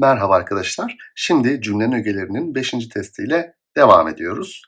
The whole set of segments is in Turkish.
Merhaba arkadaşlar. Şimdi cümlenin ögelerinin 5. testiyle devam ediyoruz.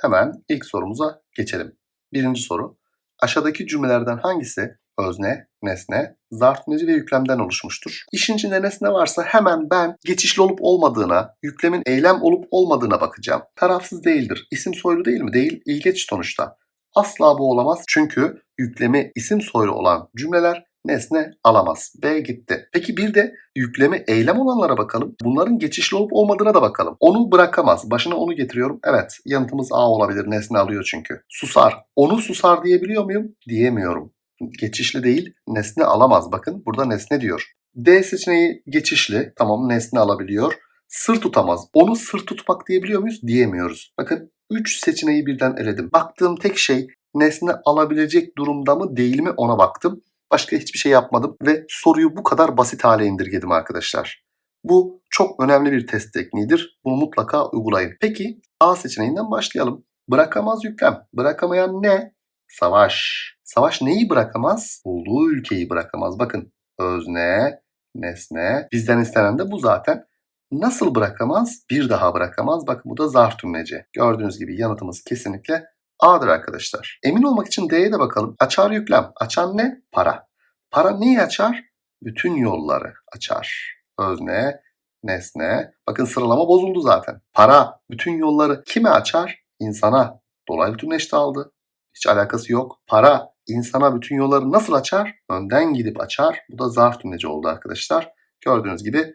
Hemen ilk sorumuza geçelim. Birinci soru. Aşağıdaki cümlelerden hangisi özne, nesne, zarf tümleci ve yüklemden oluşmuştur? İşin içinde nesne varsa hemen ben geçişli olup olmadığına, yüklemin eylem olup olmadığına bakacağım. Tarafsız değildir. İsim soylu değil mi? Değil. İlgeç sonuçta. Asla bu olamaz çünkü yüklemi isim soylu olan cümleler nesne alamaz. B gitti. Peki bir de yüklemi eylem olanlara bakalım. Bunların geçişli olup olmadığına da bakalım. Onu bırakamaz. Başına onu getiriyorum. Evet yanıtımız A olabilir. Nesne alıyor çünkü. Susar. Onu susar diyebiliyor muyum? Diyemiyorum. Geçişli değil. Nesne alamaz. Bakın burada nesne diyor. D seçeneği geçişli. Tamam nesne alabiliyor. Sır tutamaz. Onu sır tutmak diyebiliyor muyuz? Diyemiyoruz. Bakın 3 seçeneği birden eledim. Baktığım tek şey nesne alabilecek durumda mı değil mi ona baktım. Başka hiçbir şey yapmadım ve soruyu bu kadar basit hale indirgedim arkadaşlar. Bu çok önemli bir test tekniğidir. Bunu mutlaka uygulayın. Peki A seçeneğinden başlayalım. Bırakamaz yüklem. Bırakamayan ne? Savaş. Savaş neyi bırakamaz? Bulduğu ülkeyi bırakamaz. Bakın özne, nesne. Bizden istenen de bu zaten. Nasıl bırakamaz? Bir daha bırakamaz. Bakın bu da zarf tümleci. Gördüğünüz gibi yanıtımız kesinlikle A'dır arkadaşlar. Emin olmak için D'ye de bakalım. Açar yüklem. Açan ne? Para. Para neyi açar? Bütün yolları açar. Özne, nesne. Bakın sıralama bozuldu zaten. Para bütün yolları kime açar? İnsana. Dolaylı tümleçte aldı. Hiç alakası yok. Para insana bütün yolları nasıl açar? Önden gidip açar. Bu da zarf tümleci oldu arkadaşlar. Gördüğünüz gibi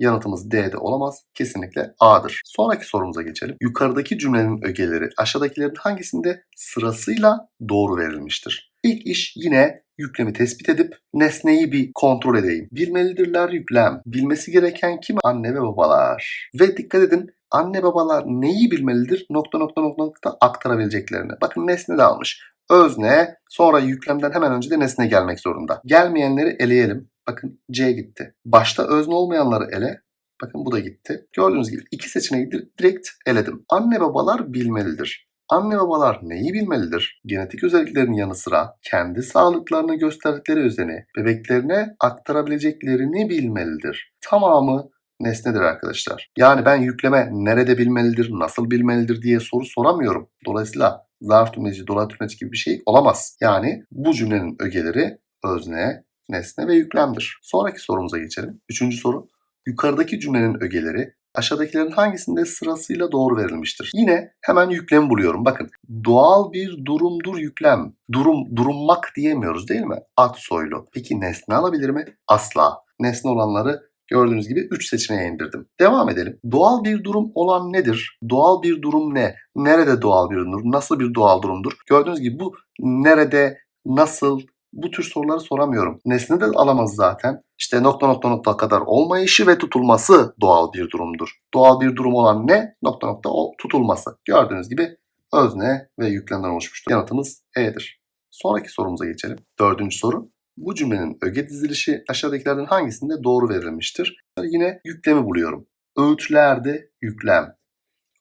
Yanıtımız D'de olamaz. Kesinlikle A'dır. Sonraki sorumuza geçelim. Yukarıdaki cümlenin ögeleri aşağıdakilerin hangisinde sırasıyla doğru verilmiştir? İlk iş yine yüklemi tespit edip nesneyi bir kontrol edeyim. Bilmelidirler yüklem. Bilmesi gereken kim? Anne ve babalar. Ve dikkat edin anne babalar neyi bilmelidir? Nokta nokta nokta nokta aktarabileceklerini. Bakın nesne de almış. Özne sonra yüklemden hemen önce de nesne gelmek zorunda. Gelmeyenleri eleyelim. Bakın C gitti. Başta özne olmayanları ele. Bakın bu da gitti. Gördüğünüz gibi iki seçeneği direkt eledim. Anne babalar bilmelidir. Anne babalar neyi bilmelidir? Genetik özelliklerin yanı sıra kendi sağlıklarını gösterdikleri özeni bebeklerine aktarabileceklerini bilmelidir. Tamamı nesnedir arkadaşlar. Yani ben yükleme nerede bilmelidir, nasıl bilmelidir diye soru soramıyorum. Dolayısıyla zarf tümleci, dolaylı tümleci gibi bir şey olamaz. Yani bu cümlenin ögeleri özne, nesne ve yüklemdir. Sonraki sorumuza geçelim. Üçüncü soru. Yukarıdaki cümlenin ögeleri aşağıdakilerin hangisinde sırasıyla doğru verilmiştir? Yine hemen yüklem buluyorum. Bakın doğal bir durumdur yüklem. Durum, durummak diyemiyoruz değil mi? Ad soylu. Peki nesne alabilir mi? Asla. Nesne olanları gördüğünüz gibi 3 seçeneğe indirdim. Devam edelim. Doğal bir durum olan nedir? Doğal bir durum ne? Nerede doğal bir durumdur? Nasıl bir doğal durumdur? Gördüğünüz gibi bu nerede, nasıl, bu tür soruları soramıyorum. Nesne de alamaz zaten. İşte nokta nokta nokta kadar olmayışı ve tutulması doğal bir durumdur. Doğal bir durum olan ne? Nokta nokta o tutulması. Gördüğünüz gibi özne ve yüklemden oluşmuştur. Yanıtımız E'dir. Sonraki sorumuza geçelim. Dördüncü soru. Bu cümlenin öge dizilişi aşağıdakilerden hangisinde doğru verilmiştir? Yine yüklemi buluyorum. Öğütlerde yüklem.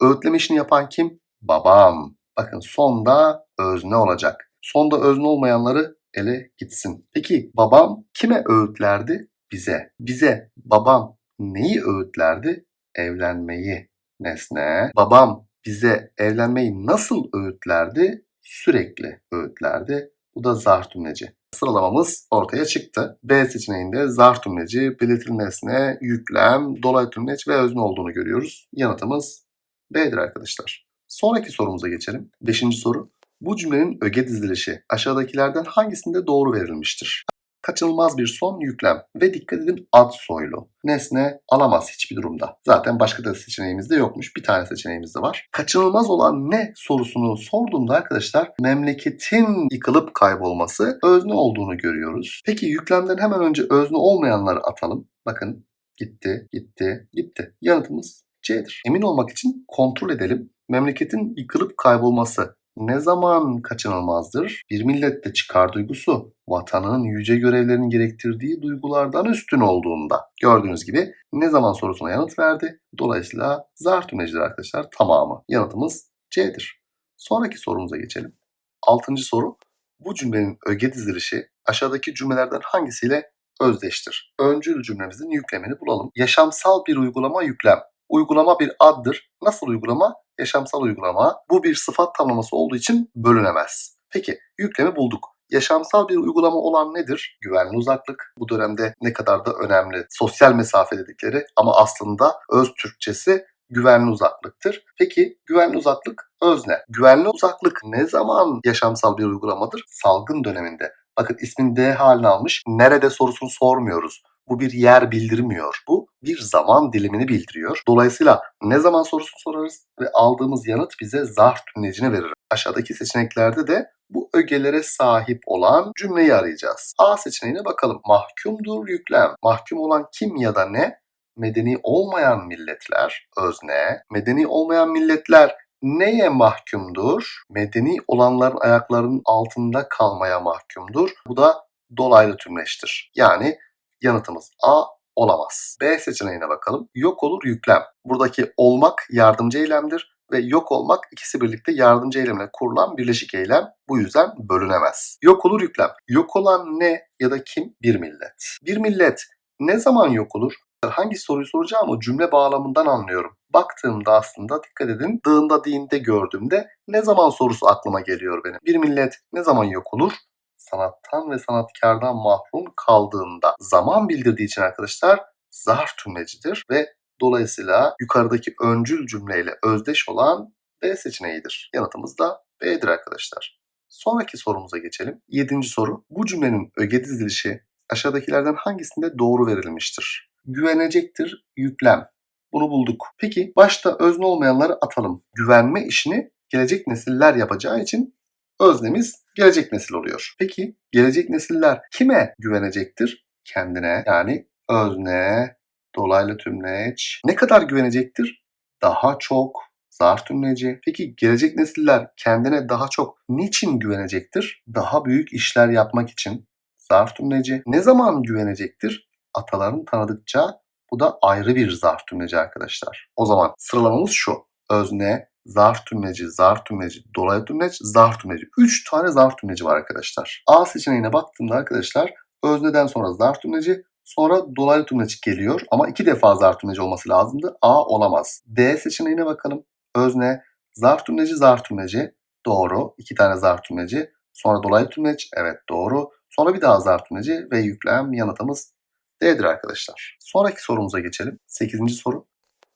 Öğütleme işini yapan kim? Babam. Bakın sonda özne olacak. Sonda özne olmayanları ele gitsin. Peki babam kime öğütlerdi? Bize. Bize babam neyi öğütlerdi? Evlenmeyi. Nesne. Babam bize evlenmeyi nasıl öğütlerdi? Sürekli öğütlerdi. Bu da zarf tümleci. Sıralamamız ortaya çıktı. B seçeneğinde zarf tümleci, belirtili nesne, yüklem, dolaylı tümleç ve özne olduğunu görüyoruz. Yanıtımız B'dir arkadaşlar. Sonraki sorumuza geçelim. Beşinci soru. Bu cümlenin öge dizilişi aşağıdakilerden hangisinde doğru verilmiştir? Kaçınılmaz bir son yüklem ve dikkat edin ad soylu. Nesne alamaz hiçbir durumda. Zaten başka da seçeneğimiz de yokmuş. Bir tane seçeneğimiz de var. Kaçınılmaz olan ne sorusunu sorduğumda arkadaşlar memleketin yıkılıp kaybolması özne olduğunu görüyoruz. Peki yüklemden hemen önce özne olmayanları atalım. Bakın gitti, gitti, gitti. Yanıtımız C'dir. Emin olmak için kontrol edelim. Memleketin yıkılıp kaybolması ne zaman kaçınılmazdır? Bir millette çıkar duygusu vatanın yüce görevlerinin gerektirdiği duygulardan üstün olduğunda. Gördüğünüz gibi ne zaman sorusuna yanıt verdi. Dolayısıyla zarf tümlecidir arkadaşlar tamamı. Yanıtımız C'dir. Sonraki sorumuza geçelim. Altıncı soru. Bu cümlenin öge dizilişi aşağıdaki cümlelerden hangisiyle özdeştir? Öncül cümlemizin yüklemini bulalım. Yaşamsal bir uygulama yüklem. Uygulama bir addır. Nasıl uygulama? Yaşamsal uygulama. Bu bir sıfat tamlaması olduğu için bölünemez. Peki yüklemi bulduk. Yaşamsal bir uygulama olan nedir? Güvenli uzaklık. Bu dönemde ne kadar da önemli. Sosyal mesafe dedikleri ama aslında öz Türkçesi güvenli uzaklıktır. Peki güvenli uzaklık özne. Güvenli uzaklık ne zaman yaşamsal bir uygulamadır? Salgın döneminde. Bakın ismin D halini almış. Nerede sorusunu sormuyoruz. Bu bir yer bildirmiyor. Bu bir zaman dilimini bildiriyor. Dolayısıyla ne zaman sorusunu sorarız ve aldığımız yanıt bize zarf tümlecini verir. Aşağıdaki seçeneklerde de bu ögelere sahip olan cümleyi arayacağız. A seçeneğine bakalım. Mahkumdur yüklem. Mahkum olan kim ya da ne? Medeni olmayan milletler özne. Medeni olmayan milletler neye mahkumdur? Medeni olanların ayaklarının altında kalmaya mahkumdur. Bu da dolaylı tümleştir. Yani yanıtımız A olamaz. B seçeneğine bakalım. Yok olur yüklem. Buradaki olmak yardımcı eylemdir ve yok olmak ikisi birlikte yardımcı eylemle kurulan birleşik eylem. Bu yüzden bölünemez. Yok olur yüklem. Yok olan ne ya da kim? Bir millet. Bir millet ne zaman yok olur? Hangi soruyu soracağımı cümle bağlamından anlıyorum. Baktığımda aslında dikkat edin dığında dinde gördüğümde ne zaman sorusu aklıma geliyor benim. Bir millet ne zaman yok olur? sanattan ve sanatkardan mahrum kaldığında zaman bildirdiği için arkadaşlar zarf tümlecidir ve dolayısıyla yukarıdaki öncül cümleyle özdeş olan B seçeneğidir. Yanıtımız da B'dir arkadaşlar. Sonraki sorumuza geçelim. Yedinci soru. Bu cümlenin öge dizilişi aşağıdakilerden hangisinde doğru verilmiştir? Güvenecektir yüklem. Bunu bulduk. Peki başta özne olmayanları atalım. Güvenme işini gelecek nesiller yapacağı için öznemiz gelecek nesil oluyor. Peki gelecek nesiller kime güvenecektir? Kendine yani özne, dolaylı tümleç. Ne kadar güvenecektir? Daha çok, zarf tümleci. Peki gelecek nesiller kendine daha çok niçin güvenecektir? Daha büyük işler yapmak için zarf tümleci. Ne zaman güvenecektir? Atalarını tanıdıkça bu da ayrı bir zarf tümleci arkadaşlar. O zaman sıralamamız şu. Özne, zarf tümleci, zarf tümleci, dolaylı tümleç, zarf tümleci. 3 tane zarf tümleci var arkadaşlar. A seçeneğine baktığımda arkadaşlar özneden sonra zarf tümleci, sonra dolaylı tümleç geliyor ama iki defa zarf tümleci olması lazımdı. A olamaz. D seçeneğine bakalım. Özne, zarf tümleci, zarf tümleci. Doğru. İki tane zarf tümleci. Sonra dolaylı tümleç. Evet doğru. Sonra bir daha zarf tümleci ve yüklem yanıtımız D'dir arkadaşlar. Sonraki sorumuza geçelim. 8. soru.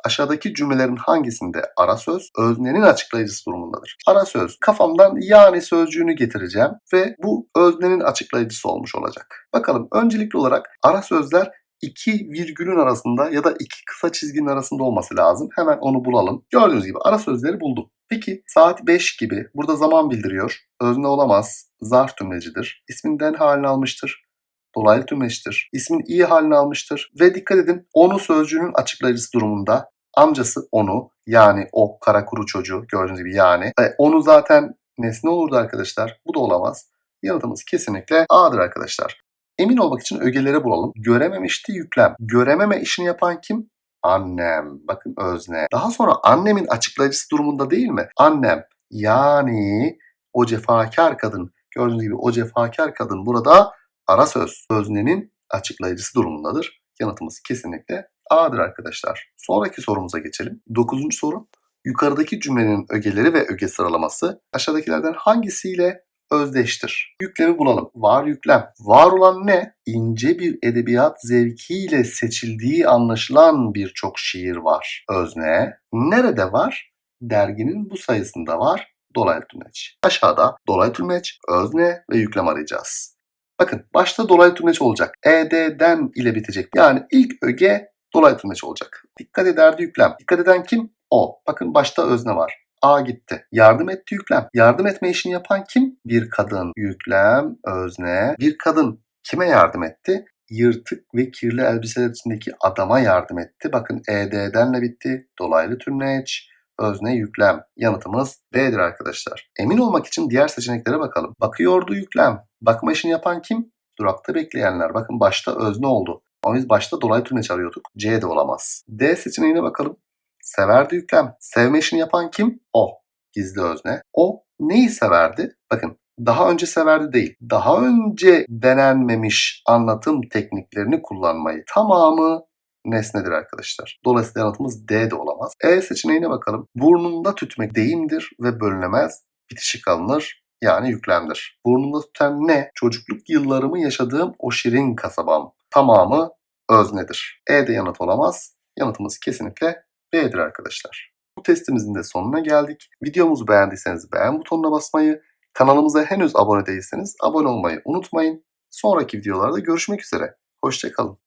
Aşağıdaki cümlelerin hangisinde ara söz öznenin açıklayıcısı durumundadır? Ara söz kafamdan yani sözcüğünü getireceğim ve bu öznenin açıklayıcısı olmuş olacak. Bakalım öncelikli olarak ara sözler iki virgülün arasında ya da iki kısa çizginin arasında olması lazım. Hemen onu bulalım. Gördüğünüz gibi ara sözleri buldum. Peki saat 5 gibi burada zaman bildiriyor. Özne olamaz. Zarf tümlecidir. İsminden halini almıştır dolaylı tümleçtir. İsmin iyi halini almıştır ve dikkat edin onu sözcüğünün açıklayıcısı durumunda amcası onu yani o kara kuru çocuğu gördüğünüz gibi yani e, onu zaten nesne olurdu arkadaşlar. Bu da olamaz. Yanıtımız kesinlikle A'dır arkadaşlar. Emin olmak için ögeleri bulalım. Görememişti yüklem. Görememe işini yapan kim? Annem. Bakın özne. Daha sonra annemin açıklayıcısı durumunda değil mi? Annem. Yani o cefakar kadın. Gördüğünüz gibi o cefakar kadın burada ara söz öznenin açıklayıcısı durumundadır. Yanıtımız kesinlikle A'dır arkadaşlar. Sonraki sorumuza geçelim. Dokuzuncu soru. Yukarıdaki cümlenin ögeleri ve öge sıralaması aşağıdakilerden hangisiyle özdeştir? Yüklemi bulalım. Var yüklem. Var olan ne? İnce bir edebiyat zevkiyle seçildiği anlaşılan birçok şiir var. Özne. Nerede var? Derginin bu sayısında var. Dolaylı tümleç. Aşağıda dolaylı tümleç, özne ve yüklem arayacağız. Bakın başta dolaylı tümleç olacak. ED'den ile bitecek. Yani ilk öge dolaylı tümleç olacak. Dikkat ederdi yüklem. Dikkat eden kim? O. Bakın başta özne var. A gitti. Yardım etti yüklem. Yardım etme işini yapan kim? Bir kadın. Yüklem, özne. Bir kadın kime yardım etti? Yırtık ve kirli elbiseler içindeki adama yardım etti. Bakın ED'denle bitti. Dolaylı tümleç özne yüklem. Yanıtımız B'dir arkadaşlar. Emin olmak için diğer seçeneklere bakalım. Bakıyordu yüklem. Bakma işini yapan kim? Durakta bekleyenler. Bakın başta özne oldu. Ama biz başta dolaylı tümleç arıyorduk. C de olamaz. D seçeneğine bakalım. Severdi yüklem. Sevme işini yapan kim? O. gizli özne. O neyi severdi? Bakın daha önce severdi değil. Daha önce denenmemiş anlatım tekniklerini kullanmayı. Tamamı nesnedir arkadaşlar. Dolayısıyla yanıtımız D de olamaz. E seçeneğine bakalım. Burnunda tütmek deyimdir ve bölünemez. Bitişik alınır yani yüklemdir. Burnunda tüten ne? Çocukluk yıllarımı yaşadığım o şirin kasabam. Tamamı öznedir. E de yanıt olamaz. Yanıtımız kesinlikle B'dir arkadaşlar. Bu testimizin de sonuna geldik. Videomuzu beğendiyseniz beğen butonuna basmayı, kanalımıza henüz abone değilseniz abone olmayı unutmayın. Sonraki videolarda görüşmek üzere. Hoşçakalın.